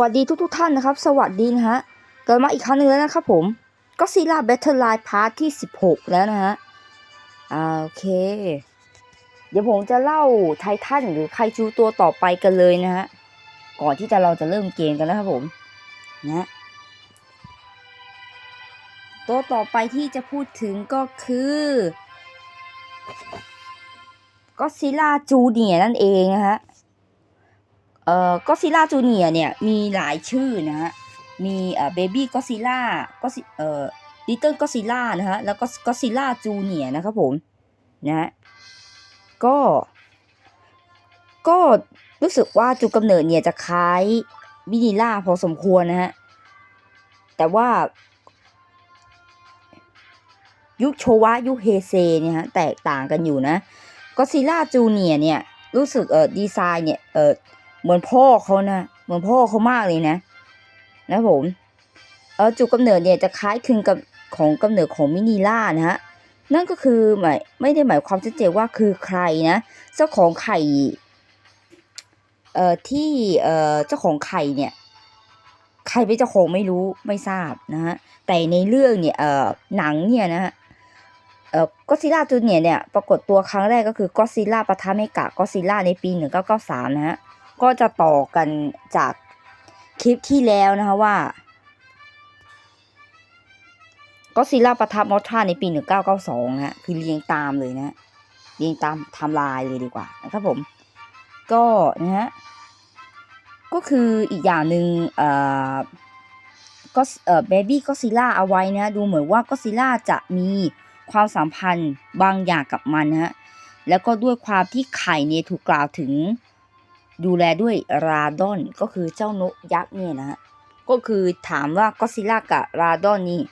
วัสดีทุกๆท่านนะครับ สวัสดีนะฮะกลับมาอีกครั้งหนึ่งแล้วนะครับผมก็ซีล่าแบทเทิลไลน์พาร์ทที่ 16 แล้วนะฮะอ่าโอเค เดี๋ยวผมจะเล่าไททันหรือไคจูตัวต่อไปกันเลยนะฮะ ก่อนที่จะเราจะเริ่มเกมกันนะครับผมนะตัวต่อไปที่จะพูดถึงก็คือก็ซิล่าจูเนียนั่นเองนะฮะ เอ่อก็ซิล่าจูเนียเนี่ยมีหลายชื่อนะฮะ มีเอ่อเบบี้ก็ซิล่าก็เอ่อลิตเติ้ลก็ซิล่านะฮะ แล้วก็ก็ซิล่าจูเนียนะครับผมนะฮะก็ ก็รู้สึกว่าจุดกำเนิดเนี่ยจะคล้ายมินิล่าพอสมควรนะฮะ แต่ว่า ยุคโชวะยุคเฮเซเนี่ยฮะแตกต่างกันอยู่นะก็ซิล่าจูเนียเนี่ยรู้สึกเออดีไซน์เนี่ยเออ เหมือนพ่อเขานะเหมือนพ่อเขามากเลยนะนะผมเออจุดกำเนิดเนี่ยจะคล้ายคลึงกับของกำเนิดของมินิล่านะฮะนั่นก็คือหมายไม่ได้หมายความชัดเจนว่าคือใครนะเจ้าของไข่เอ่อที่เอ่อเจ้าของไข่เนี่ยใครเป็นเจ้าของไม่รู้ไม่ทราบนะฮะแต่ในเรื่องเนี่ยเอ่อหนังเนี่ยนะฮะเอ่อก็ซิล่าจูเนียเนี่ยปรากฏตัวครั้งแรกก็คือก็ซิล่าปะทะเมกะก็ซิล่าในปี 1993 นะฮะ ก็จะต่อกันจากคลิปที่แล้วนะคะว่าก็ซิล่าประทะมอทราในปี 1992นะฮะคือเรียงตามเลยนะเรียงตามทม์ไลน์เลยดีกว่านะครับผม ก็นะฮะก็คืออีกอย่างหนึ่งเอ่อก็เอ่อเบบี้ก็ซิล่าเอาไว้นะดูเหมือนว่าก็ซิล่าจะมีความสัมพันธ์บางอย่างกับมันนะฮะแล้วก็ด้วยความที่ไข่เนี่ยถูกกล่าวถึง ดูแลด้วยราดอนก็คือเจ้านกยักษ์เนี่ยนะฮะก็คือถามว่าก็ซิล่ากับราดอนนี่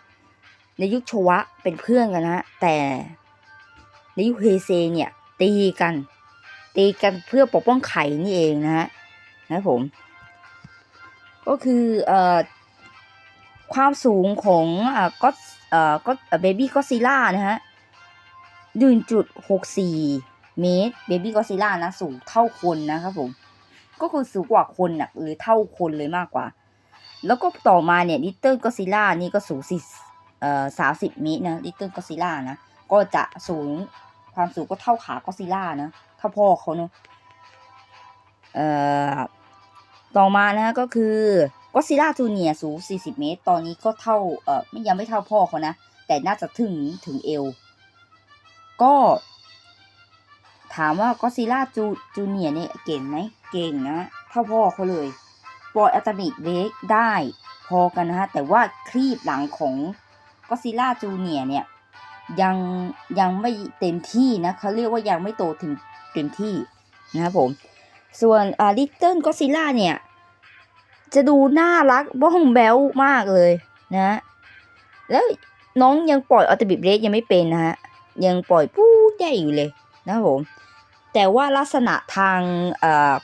ในยุคโชวะเป็นเพื่อนกันนะฮะแต่ในยุคเฮเซเนี่ยตีกัน ตีกันเพื่อปกป้องไข่นี่เองนะฮะนะผม ก็คือเอ่อความสูงของอ่าก็เอ่อก็เบบี้ก็ซิล่านะฮะหนึ่งจุดหกสี่เมตรเบบี้ก็ซิล่านะ สูงเท่าคนนะครับผม ก็คือสูงกว่าคนนะหรือเท่าคนเลยมากกว่า แล้วก็ต่อมาเนี่ยลิตเติ้ลก็ซิล่านี่ก็สูงสิเอ่อสามสิบเมตรนะลิตเติ้ลก็ซิล่านะก็จะสูงความสูงก็เท่าขาก็ซิล่านะเท่าพ่อเขาเนอะเอ่อต่อมานะก็คือก็ซิล่าจูเนียสูง 40 เมตร ตอนนี้ก็เท่า เอ่อไม่ยังไม่เท่าพ่อเขานะ แต่น่าจะถึงถึงเอว ก็ ถามว่าก็ซิล่าจูจูเนียเนี่ยเก่งไหมเก่งนะเท่าพ่อเขาเลยปล่อยอัตมิกเบรกได้พอกันนะฮะแต่ว่าครีบหลังของก็ซิล่าจูเนียเนี่ยยังยังไม่เต็มที่นะเขาเรียกว่ายังไม่โตถึงเต็มที่นะครับผม ส่วนอ่าลิตเติ้ลก็ซิล่าเนี่ยจะดูน่ารักบ้องแบลมากเลยนะ แล้วน้องยังปล่อยอัลติบิบเรสยังไม่เป็นนะฮะ ยังปล่อยปู้ได้อยู่เลยนะครับผม แต่ว่าลักษณะทาง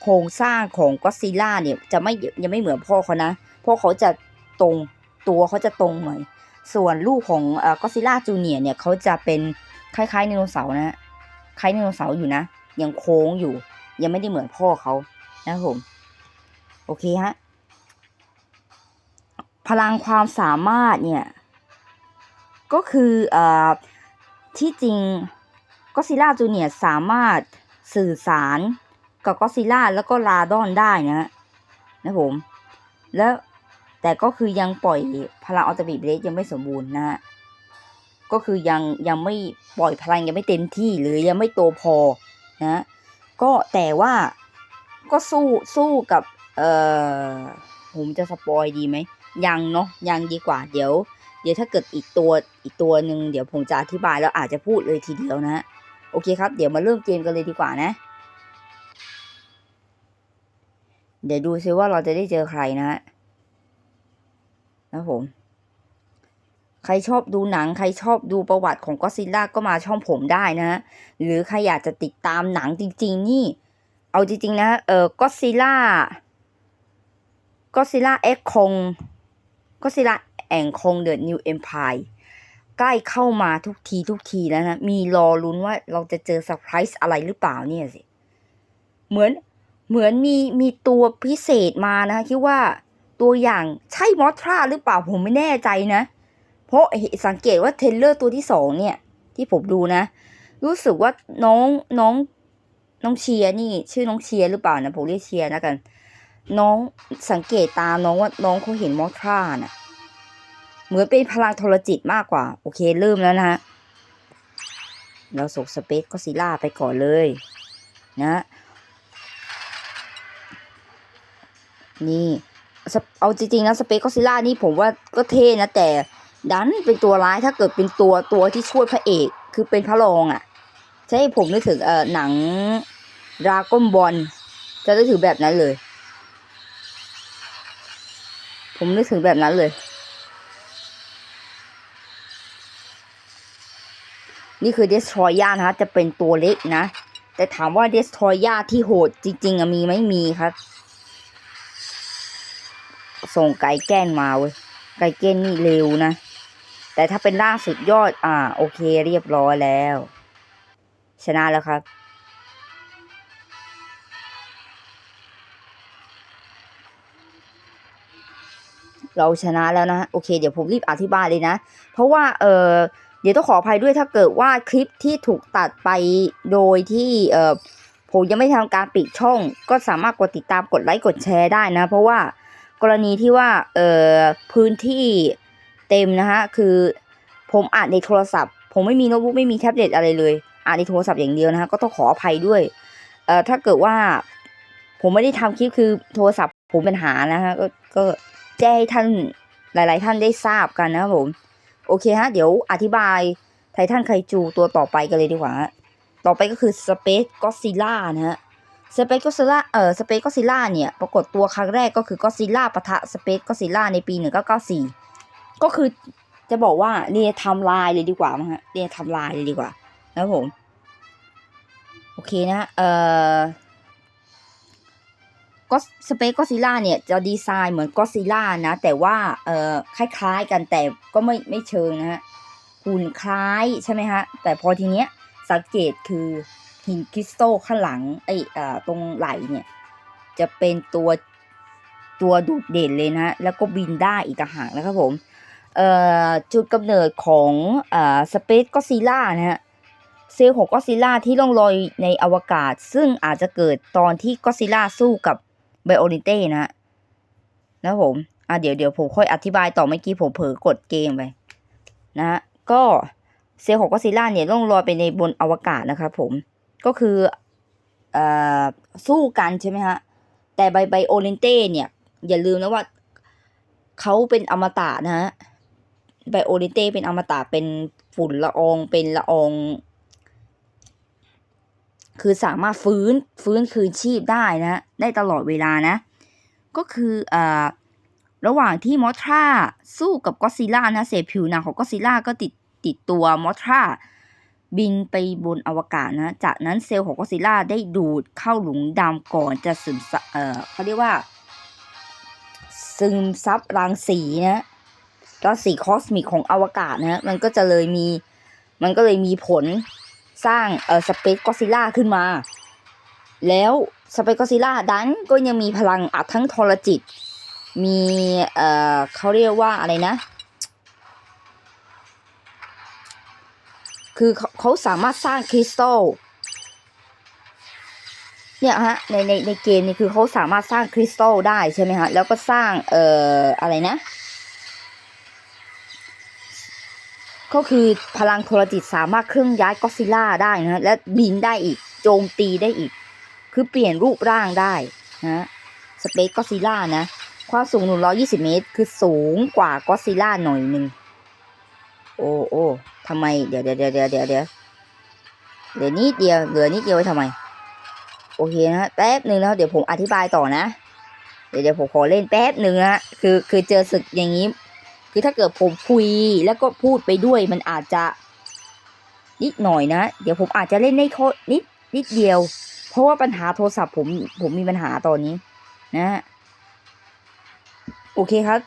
โครงสร้างของก็ซิล่าเนี่ยจะไม่ยังไม่เหมือนพ่อเขานะพ่อเขาจะตรงตัวเขาจะตรงหน่อยส่วนลูกของก็ซิล่าจูเนียเนี่ยเขาจะเป็นคล้ายๆไดโนเสาร์นะคล้ายไดโนเสาร์อยู่นะยังโค้งอยู่ ยังไม่ได้เหมือนพ่อเขานะครับผมโอเคฮะพลังความสามารถเนี่ยก็คืออที่จริงก็ซิล่าจูเนียสามารถ สื่อสารกับก็ซิล่าแล้วก็ลาดอนได้นะนะผม แล้วแต่ก็คือยังปล่อยพลังอัลตบิเบรสยังไม่สมบูรณ์นะฮะก็คือยังยังไม่ปล่อยพลังยังไม่เต็มที่หรือยังไม่โตพอนะก็แต่ว่าก็สู้สู้กับเอ่อผมจะสปอยดีไหมยังเนาะยังดีกว่าเดี๋ยว เดี๋ยวถ้าเกิดอีกตัวอีกตัวหนึ่งเดี๋ยวผมจะอธิบายแล้วอาจจะพูดเลยทีเดียวนะ โอเคครับ เดี๋ยวมาเริ่มเกมกันเลยดีกว่านะ เดี๋ยวดูซิว่าเราจะได้เจอใครนะฮะนะผม ใครชอบดูหนัง ใครชอบดูประวัติของก็ซิล่าก็มาช่องผมได้นะฮะ หรือใครอยากจะติดตามหนังจริง ๆ นี่ เอาจริง ๆ นะ เออก็ซิล่าก็ซิล่าเอ็กคงก็ซิล่าแองคงเดอะนิวเอ็มพาย ใกล้เข้ามาทุกทีทุกทีแล้วนะ มีรอลุ้นว่าเราจะเจอเซอร์ไพรส์อะไรหรือเปล่าเนี่ยสิ เหมือนเหมือนมีมีตัวพิเศษมานะคิดว่าตัวอย่างใช่มอสทราหรือเปล่าผมไม่แน่ใจนะ เพราะสังเกตว่าเทรลเลอร์ตัวที่สองเนี่ย ที่ผมดูนะ รู้สึกว่าน้องน้องน้องเชียร์นี่ ชื่อน้องเชียร์หรือเปล่านะผมเรียกเชียร์นะกัน น้องสังเกตตามน้องว่าน้องเขาเห็นมอสทราน่ะ เหมือนเป็นพลังโทรจิตมากกว่า โอเคเริ่มแล้วนะฮะเราส่งสเปซก็ซิล่าไปก่อนเลย นะนี่เอาจริงๆนะสเปซก็ซิล่านี่ผมว่าก็เท่นะแต่ดันเป็นตัวร้ายถ้าเกิดเป็นตัวตัวที่ช่วยพระเอก คือเป็นพระรองอะ่ะใช่ผมนึกถึงเออหนังดราก้อนบอลจะนึกถึงแบบนั้นเลย ผมนึกถึงแบบนั้นเลย นี่คือเดสทรอยานะคะจะเป็นตัวเล็กนะ แต่ถามว่าเดสทรอยาที่โหดจริงๆอะมีไหมมีครับ ส่งไก่แก้นมาเว้ย ไก่แก้นนี่เร็วนะ แต่ถ้าเป็นล่าสุดยอด อ่า โอเคเรียบร้อยแล้ว ชนะแล้วครับเราชนะแล้วนะ โอเค เดี๋ยวผมรีบอธิบายเลยนะ เพราะว่า เออ เดี๋ยวต้องขออภัยด้วยถ้าเกิดว่าคลิปที่ถูกตัดไปโดยที่เออผมยังไม่ทำการปิดช่อง ก็สามารถกดติดตามกดไลค์กดแชร์ได้นะ เพราะว่ากรณีที่ว่าเออพื้นที่เต็มนะฮะคือผมอ่านในโทรศัพท์ ผมไม่มีโน้ตบุ๊กไม่มีแท็บเล็ตอะไรเลยอ่านในโทรศัพท์อย่างเดียวนะฮะก็ต้องขออภัยด้วยเอ่อถ้าเกิดว่าผมไม่ได้ทำคลิปคือโทรศัพท์ผมเป็นหานะฮะก็ก็แจ้งให้ท่านหลาย ๆ ท่านได้ทราบกันนะครับผม โอเคฮะ เดี๋ยวอธิบายไททันไคจูตัวต่อไปกันเลยดีกว่า ต่อไปก็คือ Space Godzilla นะฮะ Space Godzilla เอ่อ Space Godzilla เนี่ย ปรากฏตัวครั้งแรกก็คือ Godzilla ปะทะ Space Godzilla ในปี 1994 ก็คือจะบอกว่าเรียนทำลายเลยดีกว่ามั้งฮะเรียนทำลายเลยดีกว่า นะผม โอเคนะ เอ่อ ก็สเปซก็ซิล่าเนี่ยจะดีไซน์เหมือนก็ซิล่านะ แต่ว่าเออคล้ายๆกันแต่ก็ไม่ไม่เชิงนะฮะหุ่นคล้ายใช่ไหมฮะ แต่พอทีเนี้ยสังเกตคือหินคริสตัลข้างหลังไอ้เอ่อตรงไหลเนี่ย จะเป็นตัวตัวโดูดเด่นเลยนะฮะแล้วก็บินได้อีกต่างหากนะครับผมเอ่อจุดกำเนิดของเอ่อสเปซก็ซิล่านะฮะเซลล์ของก็ซิล่าที่ล่องลอยในอวกาศ ซึ่งอาจจะเกิดตอนที่ก็ซิล่าสู้กับ ไบโอลินเต้นะนะผม อะเดี๋ยวเดี๋ยวผมค่อยอธิบายต่อเมื่อกี้ผมเผลอกดเกมไป นะ ก็เซลล์ของก็ซิล่าเนี่ยล่องลอยไปในบนอวกาศนะครับผม ก็คือเอ่อสู้กันใช่ไหมฮะ แต่ไบไบโอลินเต้เนี่ย อย่าลืมนะว่าเขาเป็นอมตะนะฮะไบโอลินเต้เป็นอมตะเป็นฝุ่นละอองเป็นละออง คือสามารถฟื้นฟื้นคืนชีพได้นะ ได้ตลอดเวลานะ ก็คืออ่าระหว่างที่มอทราสู้กับก็ซิล่านะเศษผิวหนังของก็ซิล่าก็ติดติดตัวมอทราบินไปบนอวกาศนะ จากนั้นเซลล์ของก็ซิล่าได้ดูดเข้าหลุมดำก่อนจะซึมซับเอ่อเขาเรียกว่า ซึมซับรังสีนะรังสีคอสมิกของอวกาศนะ มันก็จะเลยมี มันก็เลยมีผล สร้างเอ่อสเปซก็ซิล่าขึ้นมา แล้วสเปซก็ซิล่าดันก็ยังมีพลังอัดทั้งทรจิต มีเอ่อเขาเรียกว่าอะไรนะ คือเขาเขาสามารถสร้างคริสตัลเนี่ยฮะในในในเกมนี่คือเขาสามารถสร้างคริสตัลได้ใช่ไหมฮะ แล้วก็สร้างเอ่ออะไรนะ ก็คือพลังโทรจิตสามารถเคลื่อนย้ายก็ซิล่าได้นะฮะและบินได้อีก โจมตีได้อีก คือเปลี่ยนรูปร่างได้นะสเปซก็ซิล่านะ ความสูง 120 เมตร คือสูงกว่าก็ซิล่าหน่อยหนึ่งโอ้โอ้ทำไม เดี๋ยวเดี๋ยวเดี๋ยวเดี๋ยวเดี๋ยวเดี๋ยวเหลือนิดเดียวเหลือนิดเดียวไว้ทำไม โอเคนะแป๊บหนึ่งแล้วเดี๋ยวผมอธิบายต่อนะ เดี๋ยวเดี๋ยวผมขอเล่นแป๊บหนึ่งนะคือคือเจอศึกอย่างนี้ คือถ้าเกิดผมคุยแล้วก็พูดไปด้วยมันอาจจะ นิดหน่อยนะ เดี๋ยวผมอาจจะเล่นได้โคนิดนิดเดียว เพราะว่าปัญหาโทรศัพท์ผมผมมีปัญหาตอนนี้นะฮะโอเคครับ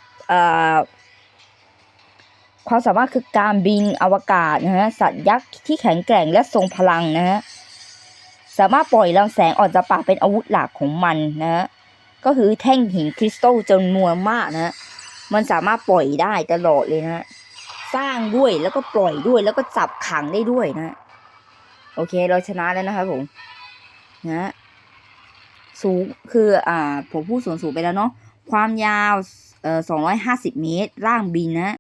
ความสามารถคือการบินอวกาศนะฮะสัตว์ยักษ์ที่แข็งแกร่งและทรงพลังนะฮะสามารถปล่อยลำแสงออกจากปากเป็นอาวุธหลักของมันนะฮะก็คือแท่งหินคริสตัลจำนวนมากนะฮะ มันสามารถปล่อยได้ตลอดเลยนะสร้างด้วยแล้วก็ปล่อยด้วยแล้วก็จับขังได้ด้วยนะ โอเคเราชนะแล้วนะครับผมนะสูงคืออ่าผมพูดส่วนสูงไปแล้วเนาะความยาวเอ่อสองร้อยห้าสิบเมตร ร่างบินนะ